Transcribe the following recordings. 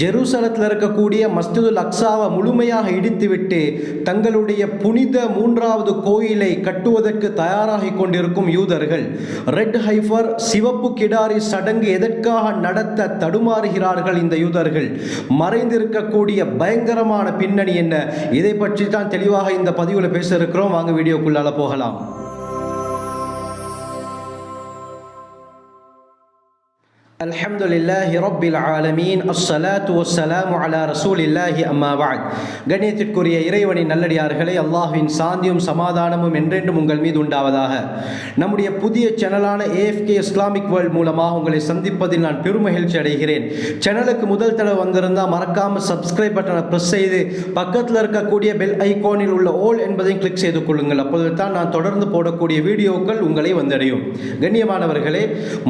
ஜெருசலத்தில் இருக்கக்கூடிய மஸ்ஜிதுல் அக்ஸாவை முழுமையாக இடித்துவிட்டு தங்களுடைய புனித மூன்றாவது கோயிலை கட்டுவதற்கு தயாராகி கொண்டிருக்கும் யூதர்கள் ரெட் ஹைஃபர் சிவப்பு கிடாரி சடங்கு எதற்காக நடத்த தடுமாறுகிறார்கள் இந்த யூதர்கள்? மறைந்திருக்கக்கூடிய பயங்கரமான பின்னணி என்ன? இதை பற்றி தான் தெளிவாக இந்த பதிவில் பேச இருக்கிறோம். வாங்க வீடியோக்குள்ளால போகலாம். الحمد لله رب العالمين الصلاة والسلام على رسول الله أما بعد கண்ணியத்திற்குரிய இறைவனின் நல்லடியார்களே அல்லாஹ்வின் சாந்தியும் சமாதானமும் என்றென்றும் உங்கள் மீது உண்டாவதாக நம்முடைய புதிய சேனலான ஏஎஃப்கே இஸ்லாமிக் வேர்ல்ட் மூலமாக உங்களை சந்திப்பதில் நான் பெருமகிழ்ச்சி அடைகிறேன் சேனலுக்கு முதல் தடவை வந்திருந்தால் மறக்காமல் சப்ஸ்கிரைப் பட்டனை ப்ரெஸ் செய்து பக்கத்தில் இருக்கக்கூடிய பெல் ஐகானில் உள்ள ஓல் என்பதையும் கிளிக் செய்து கொள்ளுங்கள் அப்போது தான் நான் தொடர்ந்து போடக்கூடிய வீடியோக்கள் உங்களை வந்தடையும் கண்ணியமானவர்களே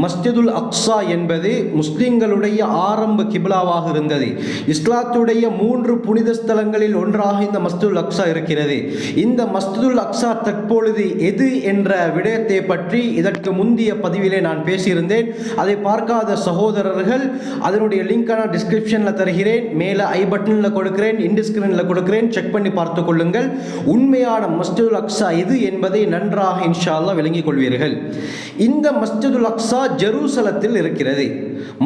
மஸ்ஜிதுல் அக்ஸா என்பது முஸ்லிம்களுடைய ஆரம்ப கிபிலாவாக இருந்தது. இஸ்லாத்துடைய மூன்று புனித ஸ்தலங்களில் ஒன்றாக இந்த மஸ்துல் அக்ஸா இருக்கிறது. இந்த மஸ்துல் அக்ஸா தற்பொழுது எது என்ற விடயத்தை பற்றி இதற்கு முந்தைய பதிவிலே நான் பேசியிருந்தேன். அதை பார்க்காத சகோதரர்கள் அதனுடைய லிங்க் நான் டிஸ்கிரிப்ஷனில் தருகிறேன். மேலே ஐ பட்டனில் கொடுக்கிறேன் இன்டிஸ்கிரீனில் கொடுக்கிறேன். செக் பண்ணி பார்த்து கொள்ளுங்கள். உண்மையான மஸ்ஜிதுல் அக்ஸா இது என்பதை நன்றாக இன்ஷா விளங்கிக் கொள்வீர்கள். இந்த மஸ்ஜிதுல் அக்ஸா ஜெருசலத்தில் இருக்கிறது.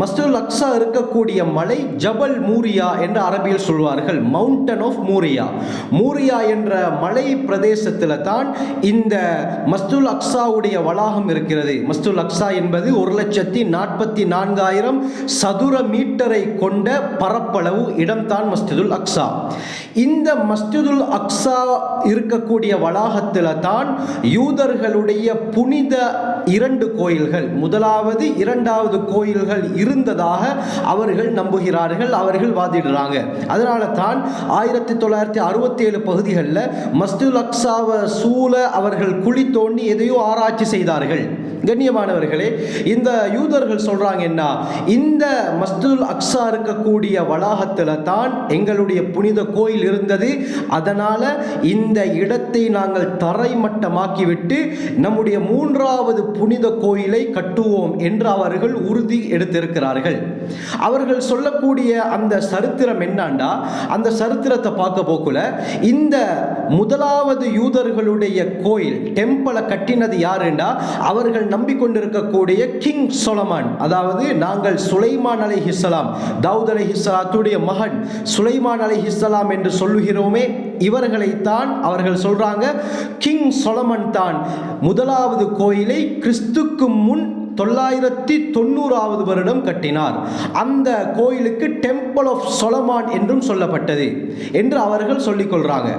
மஸ்ஜிதுல் அக்ஸா இருக்கக்கூடிய மலை ஜபல் மூரியா என்று அரபியில் சொல்வார்கள். Mountain of மூரியா. மூரியா என்ற மலை பிரதேசத்தில் தான் இந்த மஸ்துல் அக்ஸாவுடைய வளாகம் இருக்கிறது. மஸ்துல் அக்ஸா என்பது ஒரு லட்சத்தி நாற்பத்தி நான்காயிரம் சதுர மீட்டரை கொண்ட பரப்பளவு இடம்தான் மஸ்ஜிதுல் அக்ஸா. இந்த மஸ்ஜிதுல் அக்ஸா இருக்கக்கூடிய வளாகத்தில் தான் யூதர்களுடைய புனித இரண்டு கோயில்கள் முதலாவது இரண்டாவது கோயில்கள் இருந்ததாக அவர்கள் நம்புகிறார்கள் அவர்கள் வாதிடுறாங்க. அதனால தான் ஆயிரத்தி தொள்ளாயிரத்தி அறுபத்தி ஏழு பகுதிகளில் மஸ்துல் அக்ஸாவை சூழ அவர்கள் குழி தோண்டி எதையோ ஆராய்ச்சி செய்தார்கள். கண்ணியமானவர்களே இந்த யூதர்கள் சொல்றாங்க என்ன? இந்த மஸ்துல் அக்ஸா இருக்கக்கூடிய வளாகத்தில் தான் எங்களுடைய புனித கோயில் இருந்தது. அதனால இந்த இடத்தை நாங்கள் தரைமட்டமாக்கிவிட்டு நம்முடைய மூன்றாவது புனித கோயிலை கட்டுவோம் என்று அவர்கள் உறுதி எடுத்திருக்கிறார்கள். அவர்கள் சொல்லக்கூடிய அந்த சரித்திரம் என்னண்டா? அந்த சரித்திரத்தை பார்க்க போக்குல இந்த முதலாவது யூதர்களுடைய கோயில் டெம்பிளை கட்டினது யாருண்டா? அவர்கள் நம்பிக்கொண்டிருக்கக்கூடிய கிங் சொலமான் அதாவது நாங்கள் சுலைமான் அலை ஹிஸ்லாம் தாவூத் அலை ஹிஸ்லாத்துடைய மகன் சுலைமான் அலை ஹிஸ்லாம் என்று சொல்லுகிறோமே இவர்களைத்தான் அவர்கள் சொல்றாங்க கிங் சொலமன் தான் முதலாவது கோயிலை கிறிஸ்துக்கு முன் தொள்ளாயிரத்தி தொண்ணூறாவது வருடம் கட்டினார். அந்த கோயிலுக்கு டெம்பிள் ஆஃப் சொலமான் என்றும் சொல்லப்பட்டது என்று அவர்கள் சொல்லிக்கொள்றாங்க.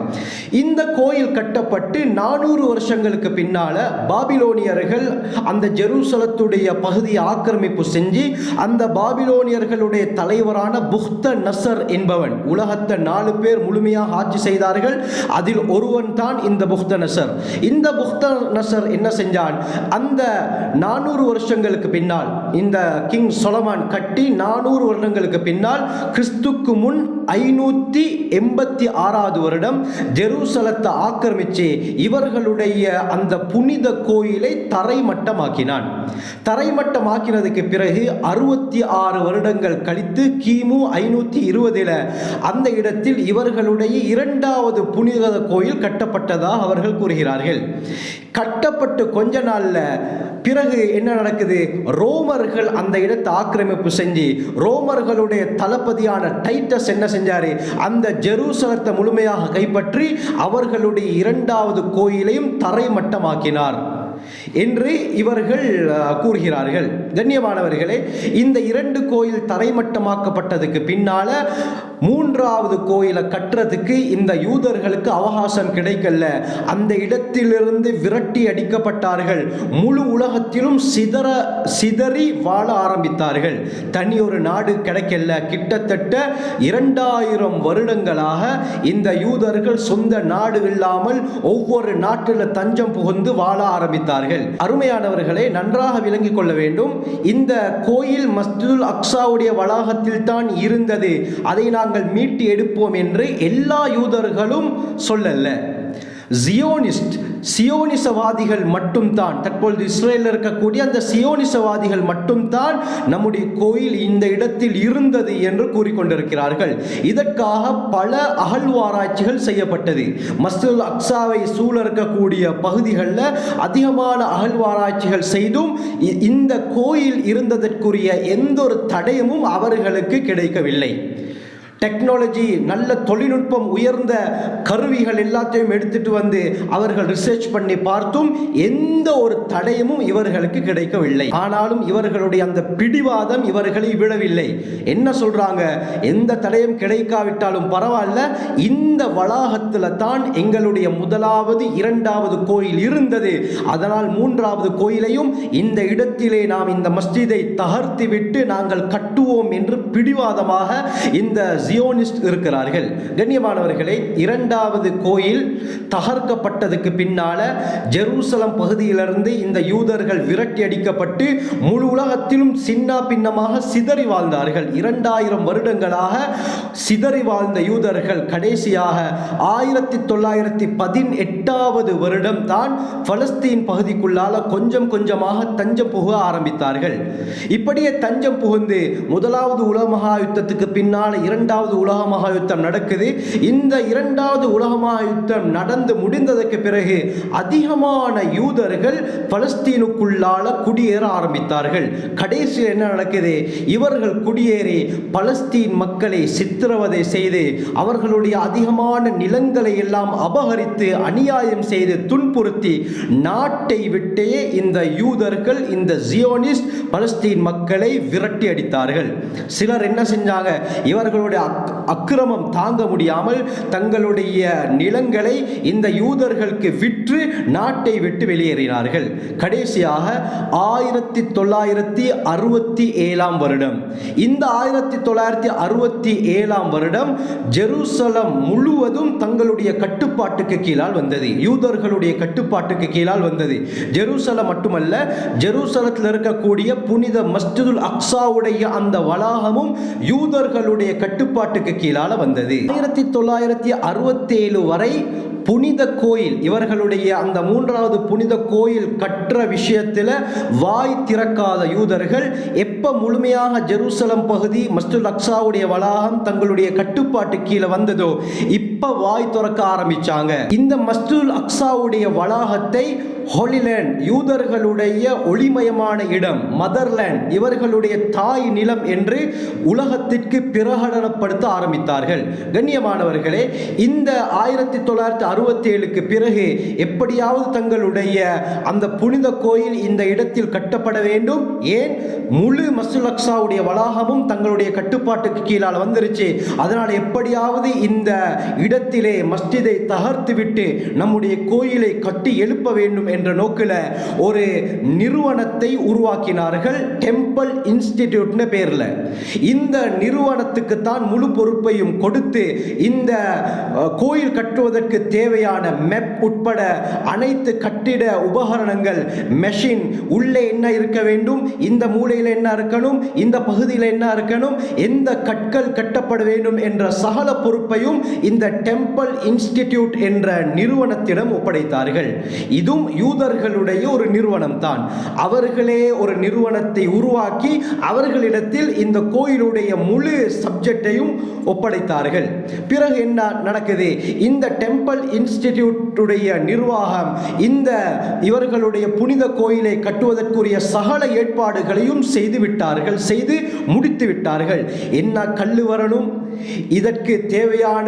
இந்த கோயில் கட்டப்பட்டு நானூறு வருஷங்களுக்கு பின்னால பாபிலோனியர்கள் அந்த ஜெருசலத்துடைய பகுதியை ஆக்கிரமிப்பு செஞ்சு அந்த பாபிலோனியர்களுடைய தலைவரான புக்த நசர் என்பவன் உலகத்தை நாலு பேர் முழுமையாக ஆட்சி செய்தார்கள். அதில் ஒருவன் தான் இந்த புக்த நசர். இந்த புக்த நசர் என்ன செஞ்சான்? அந்த நானூறு வருஷம் வருஷங்களுக்கு பின்னால் இந்த கிங் சொலமான் கட்டி நானூறு வருடங்களுக்கு பின்னால் கிறிஸ்துக்கு முன் ஐநூற்றி எண்பத்தி ஆறாவது வருடம் ஜெருசலத்தை ஆக்கிரமித்து இவர்களுடைய அந்த புனித கோயிலை தரைமட்டமாக்கினான். தரைமட்டமாக்கினதுக்கு பிறகு அறுபத்தி ஆறு வருடங்கள் கழித்து கிமு ஐநூற்றி இருபதில் அந்த இடத்தில் இவர்களுடைய இரண்டாவது புனித கோயில் கட்டப்பட்டதாக அவர்கள் கூறுகிறார்கள். கட்டப்பட்டு கொஞ்ச நாளில் பிறகு என்ன நடக்குது? ரோமர்கள் அந்த இடத்தை ஆக்கிரமிப்பு செஞ்சு ரோமர்களுடைய தளபதியான டைட்டஸ் என்ன செஞ்சாரு? அந்த ஜெருசலத்தை முழுமையாக கைப்பற்றி அவர்களுடைய இரண்டாவது கோயிலையும் தரைமட்டமாக்கினார் என்று இவர்கள் கூறுகிறார்கள். கண்ணியமானவர்களே இந்த இரண்டு கோயில் தரைமட்டமாக்கப்பட்டதுக்கு பின்னால மூன்றாவது கோயிலை கட்டுறதுக்கு இந்த யூதர்களுக்கு அவகாசம் கிடைக்கல. அந்த இடத்திலிருந்து விரட்டி அடிக்கப்பட்டார்கள். முழு உலகத்திலும் சிதற சிதறி வாழ ஆரம்பித்தார்கள். தனி ஒரு நாடு கிடைக்கல. கிட்டத்தட்ட இரண்டாயிரம் வருடங்களாக இந்த யூதர்கள் சொந்த நாடு இல்லாமல் ஒவ்வொரு நாட்டில் தஞ்சம் புகுந்து வாழ ஆரம்பித்தார்கள். அருமையானவர்களை நன்றாக விளங்கிக் கொள்ள வேண்டும். இந்த கோயில் மஸ்ஜிதுல் அக்ஸாவுடைய வளாகத்தில் தான் இருந்தது. அதை நான் நாங்கள் மீட்டு எடுப்போம் என்று எல்லா யூதர்களும் சொல்லல. ஜியோனிஸ்ட் சியோனிசவாதிகள் மட்டும்தான். தற்பொழுது இஸ்ரேலில் இருக்கக்கூடிய அந்த சியோனிசவாதிகள் மட்டும்தான் நம்முடைய கோயில் இந்த இடத்தில் இருந்தது என்று கூறிக்கொண்டிருக்கிறார்கள். இதற்காக பல அகழ்வாராய்ச்சிகள் செய்யப்பட்டது. மஸ்துல் அக்ஸாவை சூழ இருக்கக்கூடிய பகுதிகளில் அதிகமான அகழ்வாராய்ச்சிகள் செய்தும் இ- இந்த கோயில் இருந்ததற்குரிய எந்த ஒரு தடயமும் அவர்களுக்கு கிடைக்கவில்லை. டெக்னாலஜி நல்ல தொழில்நுட்பம் உயர்ந்த கருவிகள் எல்லாத்தையும் எடுத்துட்டு வந்து அவர்கள் ரிசர்ச் பண்ணி பார்த்தும் எந்த ஒரு தடயமும் இவர்களுக்கு கிடைக்கவில்லை. ஆனாலும் இவர்களுடைய அந்த பிடிவாதம் இவர்களை விடவில்லை என்ன சொல்றாங்க? எந்த தடயம் கிடைக்காவிட்டாலும் பரவாயில்ல. இந்த வளாகத்தில் தான் எங்களுடைய முதலாவது இரண்டாவது கோயில் இருந்தது. அதனால் மூன்றாவது கோயிலையும் இந்த இடத்திலே நாம் இந்த மஸ்ஜிதை தகர்த்து விட்டு நாங்கள் கட்டுவோம் என்று பிடிவாதமாக இந்த ஜியோனிஸ்ட் இருக்கிறார்கள். கண்ணியமானவர்களே இரண்டாவது கோயில் தகர்க்கப்பட்டதுக்கு பின்னால ஜெருசலம் பகுதியிலிருந்து இந்த யூதர்கள் விரட்டி அடிக்கப்பட்டு முழு உலகத்திலும் சின்ன பின்னமாக சிதறி வாழ்ந்தார்கள். இரண்டாயிரம் வருடங்களாக சிதறி வாழ்ந்த யூதர்கள் கடைசியாக ஆயிரத்தி தொள்ளாயிரத்தி பதினெட்டாவது வருடம் தான் பலஸ்தீன் பகுதிக்குள்ளால கொஞ்சம் கொஞ்சமாக தஞ்சம் புக ஆரம்பித்தார்கள். இப்படியே தஞ்சம் புகுந்து முதலாவது உலக மகா யுத்தத்துக்கு பின்னால் இரண்டாவது இரண்டாவது உலக மகா யுத்தம் நடக்குது. இந்த இரண்டாவது உலக மகா யுத்தம் நடந்து முடிந்ததற்கு பிறகு அதிகமான யூதர்கள் பலஸ்தீனுக்குள்ளால குடியேற ஆரம்பித்தார்கள். கடைசியில் என்ன நடக்குது? இவர்கள் குடியேறி பலஸ்தீன் மக்களை சித்திரவதை செய்து அவர்களுடைய அதிகமான நிலங்களை எல்லாம் அபகரித்து அநியாயம் செய்து துன்புறுத்தி நாட்டை விட்டே இந்த யூதர்கள் இந்த ஜியோனிஸ்ட் பலஸ்தீன் மக்களை விரட்டி அடித்தார்கள். சிலர் என்ன செஞ்சாங்க? இவர்களுடைய அக்கிரமம் தாங்க முடியாமல் தங்களுடைய நிலங்களை இந்த யூதர்களுக்கு விற்று நாட்டை விட்டு வெளியேறினார்கள். கடைசியாக ஆயிரத்தி தொள்ளாயிரத்தி அறுபத்தி ஏழாம் வருடம். இந்த ஆயிரத்தி தொள்ளாயிரத்தி அறுபத்தி ஏழாம் வருடம் ஜெருசலம் முழுவதும் தங்களுடைய கட்டுப்பாட்டுக்கு கீழால் வந்தது. யூதர்களுடைய கட்டுப்பாட்டுக்கு கீழால் வந்தது. ஜெருசலம் மட்டுமல்ல ஜெருசலத்தில் இருக்கக்கூடிய புனித மஸ்ஜிதுல் அக்ஸாவுடைய அந்த வளாகமும் யூதர்களுடைய கட்டுப்பாட்டுக்கு கீழால வந்தது. ஆயிரத்தி தொள்ளாயிரத்தி அறுபத்தேழு வரை புனித கோயில் இவர்களுடைய அந்த மூன்றாவது புனித கோயில் கற்ற விஷயத்தில் வாய் திறக்காத யூதர்கள் எப்போ முழுமையாக ஜெருசலம் பகுதி மஸ்துல் அக்ஸாவுடைய வளாகம் தங்களுடைய கட்டுப்பாட்டு கீழே வந்ததோ இப்போ வாய் திறக்க ஆரம்பிச்சாங்க. இந்த மஸ்துல் அக்ஸாவுடைய வளாகத்தை ஹோலிலேண்ட் யூதர்களுடைய ஒளிமயமான இடம் மதர்லேண்ட் இவர்களுடைய தாய் நிலம் என்று உலகத்திற்கு பிரகடனப்படுத்த ஆரம்பித்தார்கள். கண்ணியமானவர்களே இந்த ஆயிரத்தி தொள்ளாயிரத்தி அறுபத்தேழுக்கு பிறகு எப்படியாவது தங்களுடைய அந்த புனித கோயில் இந்த இடத்தில் கட்டப்பட வேண்டும். ஏன்? முழு மசுலக்ஸாவுடைய அக்ஸாவுடைய வளாகமும் தங்களுடைய கட்டுப்பாட்டுக்கு கீழால் வந்துருச்சு. அதனால் எப்படியாவது இந்த இடத்திலே மஸ்ஜிதை தகர்த்து விட்டு நம்முடைய கோயிலை கட்டி எழுப்ப வேண்டும் என்ற நோக்கில் ஒரு நிறுவனத்தை உருவாக்கினார்கள் டெம்பிள் இன்ஸ்டிடியூட்னு பேரில். இந்த நிறுவனத்துக்கு தான் முழு பொறுப்பையும் கொடுத்து இந்த கோயில் கட்டுவதற்கு தேவையான மெப் உட்பட அனைத்து கட்டிட உபகரணங்கள் மெஷின் உள்ளே என்ன இருக்க வேண்டும்? இந்த மூலையில் என்ன இருக்கணும்? இந்த பகுதியில் என்ன இருக்கணும்? எந்த கற்கள் கட்டப்பட வேண்டும் என்ற சகல பொறுப்பையும் இந்த டெம்பிள் இன்ஸ்டிடியூட் என்ற நிறுவனத்திடம் ஒப்படைத்தார்கள். இதுவும் யூதர்களுடைய ஒரு நிறுவனம் தான் அவர்களே ஒரு நிறுவனத்தை உருவாக்கி அவர்களிடத்தில் இந்த கோயிலுடைய முழு சப்ஜெக்டையும் ஒப்படைத்தார்கள். பிறகு என்ன நடக்குது? இந்த டெம்பிள் இன்ஸ்டிடியூட்டுடைய நிர்வாகம் இந்த இவர்களுடைய புனித கோயிலை கட்டுவதற்குரிய சகல ஏற்பாடுகளையும் செய்து விட்டார்கள் செய்து முடித்து விட்டார்கள் என்ன கல்லு வரணும்? இதற்கு தேவையான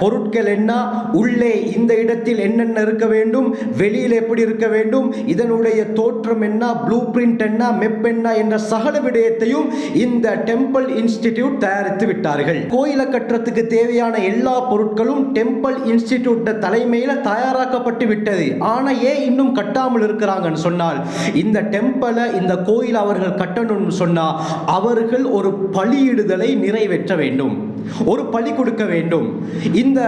பொருட்கள் என்ன? உள்ளே இந்த இடத்தில் என்னென்ன இருக்க வேண்டும்? வெளியில் எப்படி இருக்க வேண்டும்? இதனுடைய தோற்றம் என்ன? ப்ளூ பிரிண்ட் என்ன? மெப் என்ன? என்ற சகல விடயத்தையும் இந்த டெம்பிள் இன்ஸ்டிடியூட் தயாரித்து விட்டார்கள். கோயிலை கட்டுறதுக்கு தேவையான எல்லா பொருட்களும் டெம்பிள் இன்ஸ்டிடியூட் தலைமையில் தயாராக்கப்பட்டு விட்டது. ஆனால் ஏன் இன்னும் கட்டாமல் இருக்கிறாங்கன்னு சொன்னால் இந்த டெம்பிளை இந்த கோயில் அவர்கள் கட்டணும்னு சொன்னால் அவர்கள் ஒரு பலியிடுதலை நிறைவேற்ற வேண்டும். ஒரு பலி கொடுக்க வேண்டும். இந்த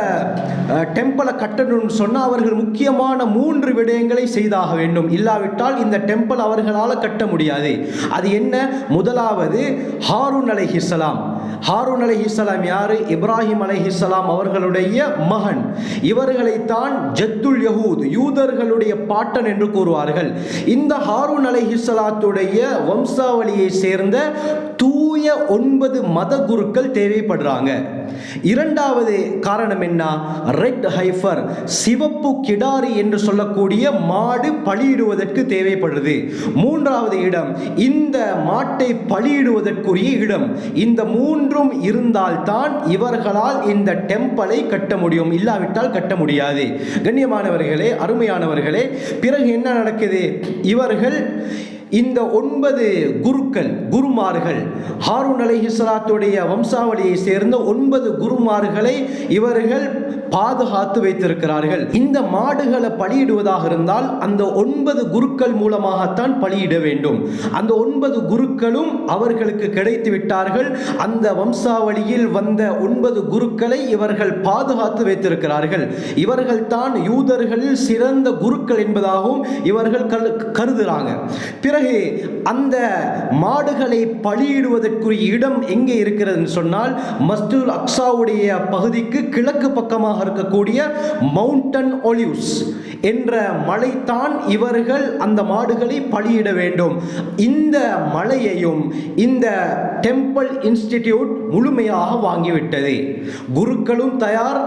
டெம்பிளை கட்டணும்னு சொன்னால் அவர்கள் முக்கியமான மூன்று விடயங்களை செய்தாக வேண்டும். இல்லாவிட்டால் இந்த டெம்பிள் அவர்களால் கட்ட முடியாது. அது என்ன? முதலாவது ஹாரூன் அலைஹிஸ்ஸலாம் ஹாரூன் அலைஹிஸ்ஸலாம் யாரு? இப்ராஹிம் அலைஹிஸ்ஸலாம் அவர்களுடைய மகன். இவர்களைத்தான் ஜத்துல் யஹூத் யூதர்களுடைய பாட்டன் என்று கூறுவார்கள். இந்த ஹாரூன் அலைஹிஸ்ஸலாத்துடைய வம்சாவளியை சேர்ந்த தூய ஒன்பது மத குருக்கள் தேவைப்படுறாங்க. இரண்டாவது காரணம் என்ன? ரெட் ஹைஃபர் சிவப்பு கிடாரி என்று சொல்லக்கூடிய மாடு பலியிடுவதற்கு தேவைப்படுது மூன்றாவது இடம் இந்த மாட்டை பலியிடுவதற்குரிய இடம். இந்த மூன்றும் இருந்தால்தான் இவர்களால் இந்த டெம்பிளை கட்ட முடியும். இல்லாவிட்டால் கட்ட முடியாது. கண்ணியமானவர்களே அருமையானவர்களே பிறகு என்ன நடக்குது? இவர்கள் இந்த ஒன்பது குருக்கள் குருமார்கள் ஹாரூன் அலைஹிஸ்ஸலாத்துடைய வம்சாவளியை சேர்ந்த ஒன்பது குருமார்களை இவர்கள் பாதுகாத்து வைத்திருக்கிறார்கள். இந்த மாடுகளை பலியிடுவதாக இருந்தால் அந்த ஒன்பது குருக்கள் மூலமாகத்தான் பலியிட வேண்டும். அந்த ஒன்பது குருக்களும் அவர்களுக்கு கிடைத்து விட்டார்கள். அந்த வம்சாவளியில் வந்த ஒன்பது குருக்களை இவர்கள் பாதுகாத்து வைத்திருக்கிறார்கள். இவர்கள் தான் யூதர்களில் சிறந்த குருக்கள் என்பதாகவும் இவர்கள் கரு- பிறகு பிறகு அந்த மாடுகளை பலியிடுவதற்குரிய இடம் எங்கே இருக்கிறதுன்னு சொன்னால் மஸ்ஜிதுல் அக்ஸாவுடைய பகுதிக்கு கிழக்கு பக்கமாக இருக்கக்கூடிய மவுண்டன் ஒலிவ்ஸ் என்ற மலைத்தான் இவர்கள் அந்த மாடுகளை பலியிட வேண்டும். இந்த மலையையும் இந்த டெம்பிள் இன்ஸ்டிடியூட் முழுமையாக வாங்கிவிட்டது. குருக்களும் தயார்.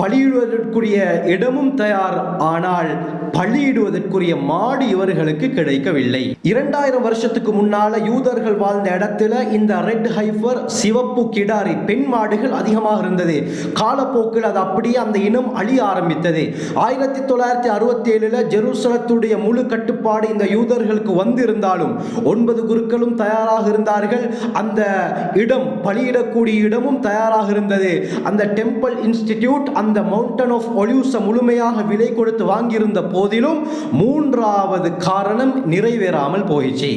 பலியிடுவதற்குரிய இடமும் தயார். ஆனால் பலியிடுவதற்குரிய மாடு இவர்களுக்கு கிடைக்கவில்லை. இரண்டாயிரம் வருஷத்துக்கு முன்னால யூதர்கள் வாழ்ந்த இடத்துல இந்த ரெட் ஹைஃபர் சிவப்பு கிடாரி பெண் மாடுகள் அதிகமாக இருந்தது. காலப்போக்கில் அது அப்படியே அந்த இனம் அழிய ஆரம்பித்தது. ஆயிரத்தி தொள்ளாயிரத்தி அறுபத்தி ஏழுல ஜெருசலத்துடைய முழு கட்டுப்பாடு இந்த யூதர்களுக்கு வந்திருந்தாலும் ஒன்பது குருக்களும் தயாராக இருந்தார்கள். அந்த இடம் பலியிடக்கூடிய இடமும் தயாராக இருந்தது. அந்த டெம்பிள் இன்ஸ்டிடியூட் அந்த அந்த மவுண்டன் ஆஃப் ஒலியூஸை முழுமையாக விலை கொடுத்து வாங்கியிருந்த போதிலும் மூன்றாவது காரணம் நிறைவேறாமல் போயிடுச்சு.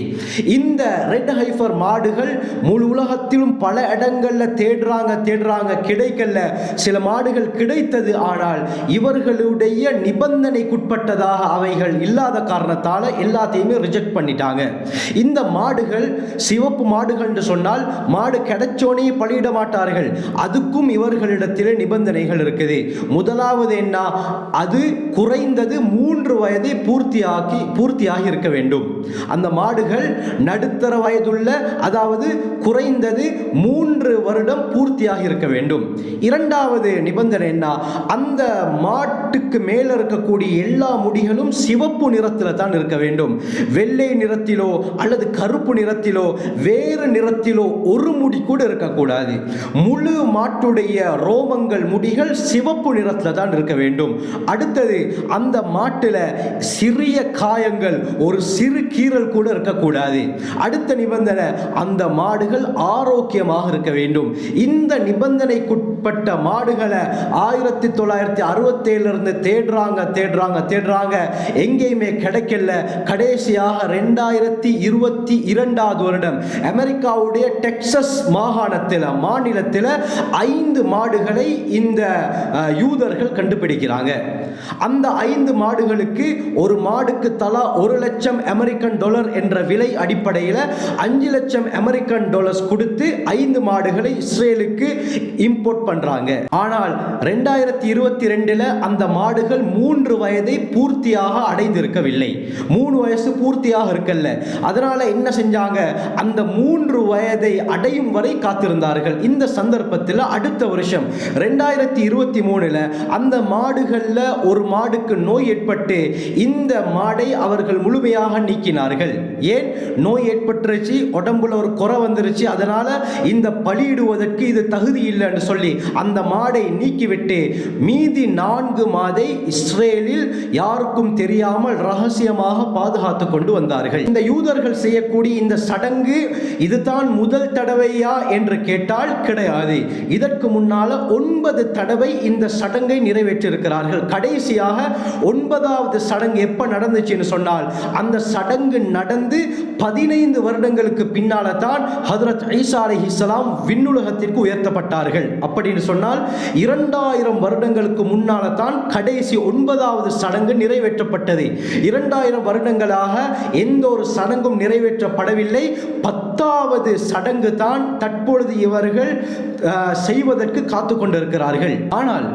இந்த ரெட் ஹைஃபர் மாடுகள் முழு உலகத்திலும் பல இடங்களில் தேடுறாங்க தேடுறாங்க கிடைக்கல. சில மாடுகள் கிடைத்தது ஆனால் இவர்களுடைய நிபந்தனைக்குட்பட்டதாக அவைகள் இல்லாத காரணத்தால் எல்லாத்தையுமே ரிஜெக்ட் பண்ணிட்டாங்க. இந்த மாடுகள் சிவப்பு மாடுகள் என்று சொன்னால் மாடு கிடைச்சோனே பலியிட மாட்டார்கள். அதுக்கும் இவர்களிடத்திலே நிபந்தனைகள் இருக்குது. முதலாவது என்ன அது குறைந்தது மூன்று வயதை பூர்த்தியாக்கி பூர்த்தியாகி இருக்க வேண்டும். அந்த மாடுகள் நடுத்தர வயதுள்ள அதாவது குறைந்தது மூன்று வருடம் பூர்த்தியாகி இருக்க வேண்டும். இரண்டாவது நிபந்தனை என்ன? அந்த மாட்டுக்கு மேல இருக்கக்கூடிய எல்லா முடிகளும் சிவப்பு நிறத்தில் தான் இருக்க வேண்டும். வெள்ளை நிறத்திலோ அல்லது கருப்பு நிறத்திலோ வேறு நிறத்திலோ ஒரு முடி கூட இருக்கக்கூடாது. முழு மாட்டுடைய ரோமங்கள் முடிகள் சிவ சிவப்பு நிறத்தில் தான் இருக்க வேண்டும். அடுத்தது அந்த மாட்டுல சிறிய காயங்கள் ஒரு சிறு கீறல் கூட இருக்கக்கூடாது. அடுத்த நிபந்தனை அந்த மாடுகள் ஆரோக்கியமாக இருக்க வேண்டும். இந்த நிபந்தனைக்குட்பட்ட மாடுகளை ஆயிரத்தி தொள்ளாயிரத்தி அறுபத்தேழுலேருந்து தேடுறாங்க தேடுறாங்க தேடுறாங்க. எங்கேயுமே கிடைக்கல. கடைசியாக ரெண்டாயிரத்தி இருபத்தி இரண்டாவது வருடம் அமெரிக்காவுடைய டெக்சஸ் மாகாணத்தில் மாநிலத்தில் ஐந்து மாடுகளை இந்த யூதர்கள் கண்டுபிடிக்கிறாங்க. அந்த ஐந்து மாடுகளுக்கு ஒரு மாடுக்கு தலா ஒரு லட்சம் அமெரிக்கன் டாலர் என்ற விலை அடிப்படையில் அஞ்சு லட்சம் அமெரிக்கன் டாலர்ஸ் கொடுத்து ஐந்து மாடுகளை இஸ்ரேலுக்கு இம்போர்ட் பண்றாங்க. ஆனால் ரெண்டாயிரத்தி இருபத்தி ரெண்டுல அந்த மாடுகள் மூன்று வயதை பூர்த்தியாக அடைந்திருக்கவில்லை. மூணு வயசு பூர்த்தியாக இருக்கல்ல. அதனால என்ன செஞ்சாங்க? அந்த மூன்று வயதை அடையும் வரை காத்திருந்தார்கள். இந்த சந்தர்ப்பத்தில் அடுத்த வருஷம் ரெண்டாயிரத்தி இருபத்தி மூணுல அந்த மாடுகள்ல ஒரு மாடுக்கு நோய் ஏற்பட்டு இந்த மாடை அவர்கள் முழுமையாக நீக்கினார்கள். ஏன்? நோய் ஏற்பட்டுருச்சு உடம்புல ஒரு குறை வந்துருச்சு. அதனால இந்த பலியிடுவதற்கு இது தகுதி இல்லைன்னு சொல்லி அந்த மாடை நீக்கிவிட்டு மீதி நான்கு மாதை இஸ்ரேலில் யாருக்கும் தெரியாமல் ரகசியமாக பாதுகாத்து கொண்டு வந்தார்கள். இந்த யூதர்கள் செய்யக்கூடிய இந்த சடங்கு இதுதான் முதல் தடவையா என்று கேட்டால் கிடையாது. இதற்கு முன்னால ஒன்பது தடவை இந்த சடங்கை நிறைவேற்றியிருக்கிறார்கள். கடைசியாக ஒன்பதாவது சடங்கு எப்ப நடந்துச்சுன்னு சொன்னால் அந்த சடங்கு நடந்து பதினைந்து வருடங்களுக்கு பின்னால தான் ஹதரத் ஐசா அலைஹிஸ்ஸலாம் விண்ணுலகத்திற்கு உயர்த்தப்பட்டார்கள். அப்படி அப்படின்னு சொன்னால் இரண்டாயிரம் வருடங்களுக்கு முன்னால தான் கடைசி ஒன்பதாவது சடங்கு நிறைவேற்றப்பட்டது. இரண்டாயிரம் வருடங்களாக எந்த ஒரு சடங்கும் நிறைவேற்றப்படவில்லை. பத்தாவது சடங்கு தான் தற்பொழுது இவர்கள் அஹ், செய்வதற்கு காத்து கொண்டிருக்கிறார்கள் ஆனால்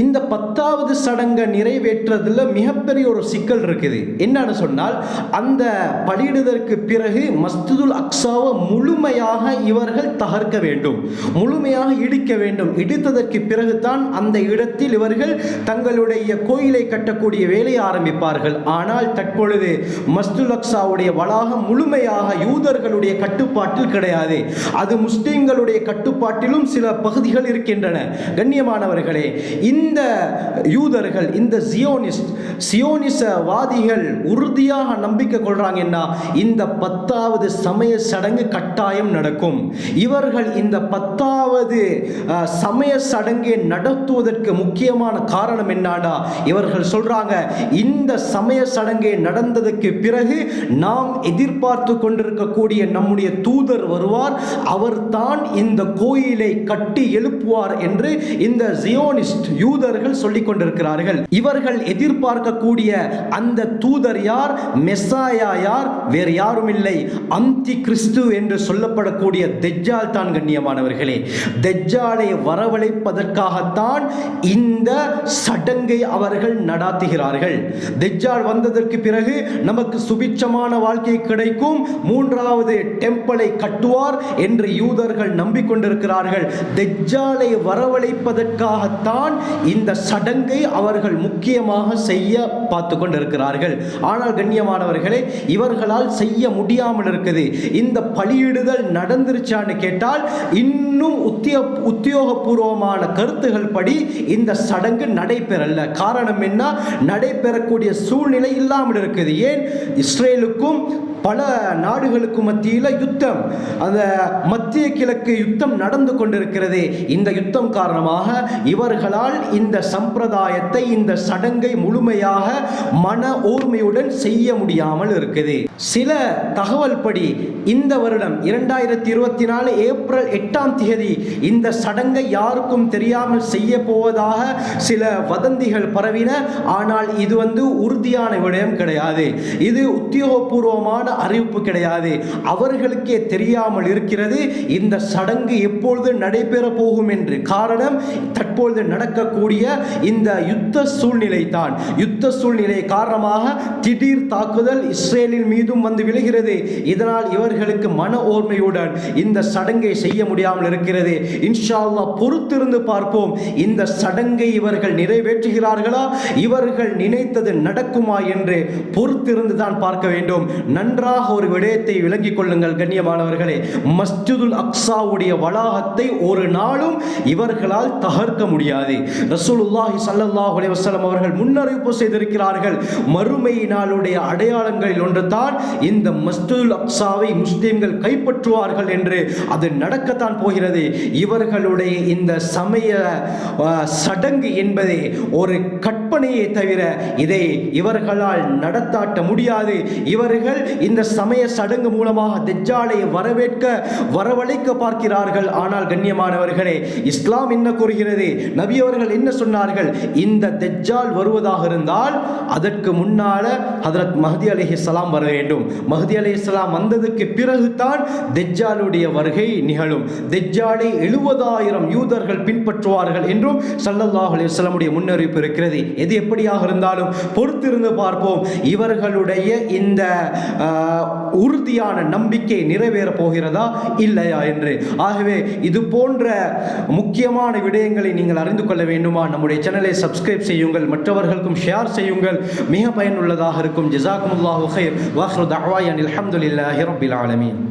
இந்த பத்தாவது சடங்கை நிறைவேற்றுறதுல மிகப்பெரிய ஒரு சிக்கல் இருக்குது. என்னன்னு சொன்னால் அந்த பலியிடுதற்கு பிறகு மஸ்துதுல் அக்ஸாவை முழுமையாக இவர்கள் தகர்க்க வேண்டும். முழுமையாக இடிக்க வேண்டும். இடித்ததற்கு பிறகுதான் அந்த இடத்தில் இவர்கள் தங்களுடைய கோயிலை கட்டக்கூடிய வேலையை ஆரம்பிப்பார்கள். ஆனால் தற்பொழுது மஸ்துல் அக்ஸாவுடைய வளாகம் முழுமையாக யூதர்களுடைய கட்டுப்பாட்டில் கிடையாது. அது முஸ்லீம்களுடைய கட்டுப்பாட்டிலும் சில பகுதிகள் இருக்கின்றன. கண்ணியமானவர்களே இந்த யூதர்கள் இந்த சியோனிஸ்ட் சியோனிசவாதிகள் உறுதியாக நம்பிக்கை கொள்றாங்கன்னா இந்த பத்தாவது சமய சடங்கு கட்டாயம் நடக்கும். இவர்கள் இந்த பத்தாவது சமய சடங்கை நடத்துவதற்கு முக்கியமான காரணம் என்னன்னா இவர்கள் சொல்றாங்க இந்த சமய சடங்கை நடந்ததுக்கு பிறகு நாம் எதிர்பார்த்து கொண்டிருக்கக்கூடிய நம்முடைய தூதர் வருவார் அவர்தான் இந்த கோயிலை கட்டி எழுப்புவார் என்று இந்த ஜியோனிஸ்ட் யூதர்கள் சொல்லிக் கொண்டிருக்கிறார்கள் இவர்கள் எதிர்பார்க்கக்கூடிய அந்த தூதர் யார்? மெஸ்ஸாயா யார்? வேறு யாரும் இல்லை. அந்தி கிறிஸ்து என்று சொல்லப்படக்கூடிய தெஜ்ஜால் தான் கண்ணியமானவர்களே. தெஜ்ஜாலை வரவழைப்பதற்காகத்தான் இந்த சடங்கை அவர்கள் நடாத்துகிறார்கள். தெஜ்ஜால் வந்ததற்கு பிறகு நமக்கு சுபிட்சமான வாழ்க்கை கிடைக்கும். மூன்றாவது டெம்பிளை கட்டுவார் என்று யூதர்கள் நம்பிக்கொண்டிருக்கிறார்கள். தெஜ்ஜாலை வரவழைப்பதற்காகத்தான் இந்த சடங்கை அவர்கள் முக்கியமாக செய்ய பார்த்து கொண்டிருக்கிறார்கள். ஆனால் கண்ணியமானவர்களே இவர்களால் செய்ய முடியாமல் இருக்குது. இந்த பலியிடுதல் நடந்துருச்சான்னு கேட்டால் இன்னும் உத்திய உத்தியோகபூர்வமான கருத்துகள் படி இந்த சடங்கு நடைபெறல. காரணம் என்ன? நடைபெறக்கூடிய சூழ்நிலை இல்லாமல் இருக்குது. ஏன்? இஸ்ரேலுக்கும் பல நாடுகளுக்கு மத்தியில் யுத்தம் அந்த மத்திய கிழக்கு யுத்தம் நடந்து கொண்டிருக்கிறது. இந்த யுத்தம் காரணமாக இவர்களால் இந்த சம்பிரதாயத்தை இந்த சடங்கை முழுமையாக மன ஓர்மையுடன் செய்ய முடியாமல் இருக்குது. சில தகவல் படி இந்த வருடம் இரண்டாயிரத்தி இருபத்தி நாலு ஏப்ரல் எட்டாம் தேதி இந்த சடங்கை யாருக்கும் தெரியாமல் செய்ய போவதாக சில வதந்திகள் பரவின. ஆனால் இது வந்து உறுதியான விடயம் கிடையாது. இது உத்தியோகபூர்வமான அறிவிப்பு கிடையாது. அவர்களுக்கே தெரியாமல் இருக்கிறது. இந்த சடங்கு எப்பொழுது நடைபெற போகும் என்று காரணம் தற்பொழுது நடக்கக்கூடிய இந்த யுத்த சூழ்நிலை தான் யுத்த சூழ்நிலை காரணமாக திடீர் தாக்குதல் இஸ்ரேலின் மீதும் வந்து விழுகிறது. இதனால் இவர்களுக்கு மன ஓர்மையுடன் இந்த சடங்கை செய்ய முடியாமல் இருக்கிறது. இன்ஷா அல்லாஹ் பொறுத்திருந்து பார்ப்போம். இந்த சடங்கை இவர்கள் நிறைவேற்றுகிறார்களா? இவர்கள் நினைத்தது நடக்குமா என்று பொறுத்திருந்து தான் பார்க்க வேண்டும். நன்றாக ஒரு விடயத்தை விளங்கிக் கொள்ளுங்கள் கண்ணியமானவர்களே. மஸ்ஜிதுல் அக்ஸாவுடைய வளாகத்தை ஒரு நாளும் இவர்களால் தகர்க்க முடியாது. ரசூலுல்லாஹி சல்லாஹ் அலைவசலம் அவர்கள் முன்னறிவிப்பு செய்திருக்கிறார்கள் மறுமை நாளுடைய அடையாளங்களில் ஒன்று தான் இந்த மஸ்ஜிதுல் அக்ஸாவை முஸ்லீம்கள் கைப்பற்றுவார்கள் என்று அது நடக்கத்தான் போகிறது. இவர்களுடைய இந்த சமய சடங்கு என்பதே ஒரு கற்பனையை தவிர இதை இவர்களால் நடத்தாட்ட முடியாது. இவர்கள் இந்த சமய சடங்கு மூலமாக தெஜ்ஜாலை வரவேற்க வரவழைக்க பார்க்கிறார்கள். ஆனால் கண்ணியமானவர்களே இஸ்லாம் என்ன கூறுகிறது? நபி அவர்கள் என்ன சொன்னார்கள்? இந்த தெஜ்ஜால் வருவதாக இருந்தால் அதற்கு முன்னால ஹதரத் மஹதி அலைஹிஸ்ஸலாம் வர வேண்டும். மஹதி அலைஹிஸ்ஸலாம் வந்ததுக்கு பிறகுதான் தெஜ்ஜாலுடைய வருகை நிகழும். தெஜ்ஜாலை எழுபதாயிரம் யூதர்கள் பின்பற்றுவார்கள் என்றும் சல்லல்லாஹ் அலிஸ்லாமுடைய முன்னறிவிப்பு இருக்கிறது. எது எப்படியாக இருந்தாலும் பொறுத்திருந்து பார்ப்போம். இவர்களுடைய இந்த உறுதியான நம்பிக்கை நிறைவேறப் போகிறதா? இல்லையா என்று. ஆகவே இது போன்ற முக்கியமான விடயங்களை நீங்கள் அறிந்து கொள்ள வேண்டுமா? நம்முடைய சேனலை சப்ஸ்கிரைப் செய்யுங்கள் மற்றவர்களுக்கும் ஷேர் செய்யுங்கள். மிக பயனுள்ளதாக இருக்கும். ஜிசாக்குமுல்லாஹு ஹைர் வாஹ்ரு தஅவாயன் அல்ஹம்துலில்லாஹி ரப்பில் ஆலமீன்.